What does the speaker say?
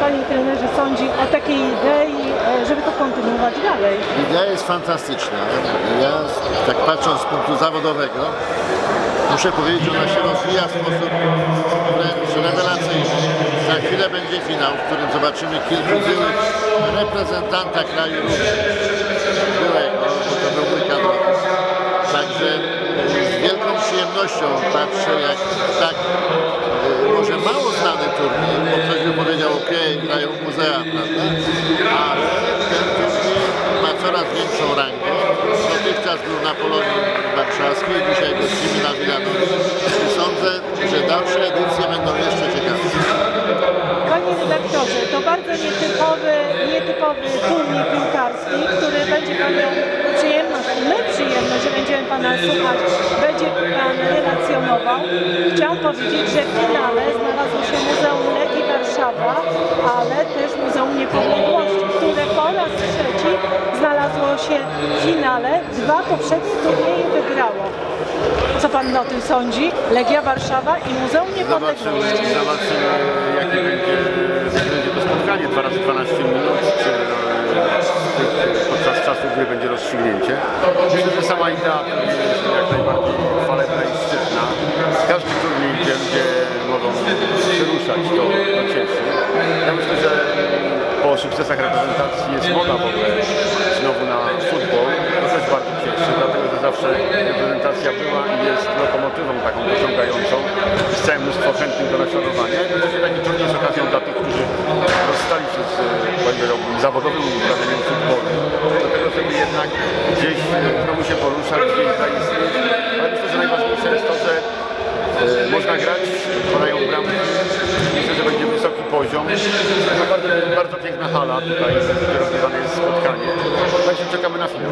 Panie trenerze sądzi o takiej idei, e, żeby to kontynuować dalej? Idea jest fantastyczna. Ja tak patrząc z punktu zawodowego, muszę powiedzieć, że ona się rozwija w sposób wręcz rewelacyjny. Za chwilę będzie finał, w którym zobaczymy kilku byłych reprezentanta kraju. Byłego. Także z wielką przyjemnością patrzę, jak tak w muzea, prawda? Ale ten turniej ma coraz większą rangę. Dotychczas był na Polonii Warszawskiej, dzisiaj gościmy na Wilanowie. Sądzę, że dalsze edycje będą jeszcze ciekawsze. Panie redaktorze, to bardzo nietypowy, nietypowy turniej piłkarski, który będzie Pan miał przyjemność, my przyjemność, że będziemy Pana słuchać, będzie Pan relacjonował. Chciałam powiedzieć, że w finale znalazło się Muzeum Legii Warszawa, ale też Muzeum Niepodległości, które po raz trzeci znalazło się w finale. Dwa poprzednie turnieje wygrało. Co Pan o tym sądzi? Legia Warszawa i Muzeum Niepodległości. Zobaczymy, zobaczymy jakie będzie, będzie to spotkanie 2 razy 12 minut, czy e, podczas czasu gry będzie rozstrzygnięcie. Myślę, że sama idea jest jak najbardziej chwalebna i szczytna. Każdy turniej, gdzie ludzie mogą się ruszać, to, to cieszy. Ja myślę, że sukcesach reprezentacji jest moda w ogóle znowu na futbol. To też bardzo cieszy, dlatego że zawsze reprezentacja była i jest lokomotywą taką pociągającą. Jest całe mnóstwo chętnych do naśladowania. Że taki turniej jest okazją dla tych, którzy rozstali się z e, zawodowym uprawianiem futbolu. Do tego, żeby jednak gdzieś e, znowu się poruszać, gdzieś zaistnieć. Ale myślę, że najważniejsze jest to, że e, można grać, padają bramki. Myślę, że będzie poziom. Naprawdę bardzo piękna hala tutaj, rozgrywane jest spotkanie. Także czekamy na finał.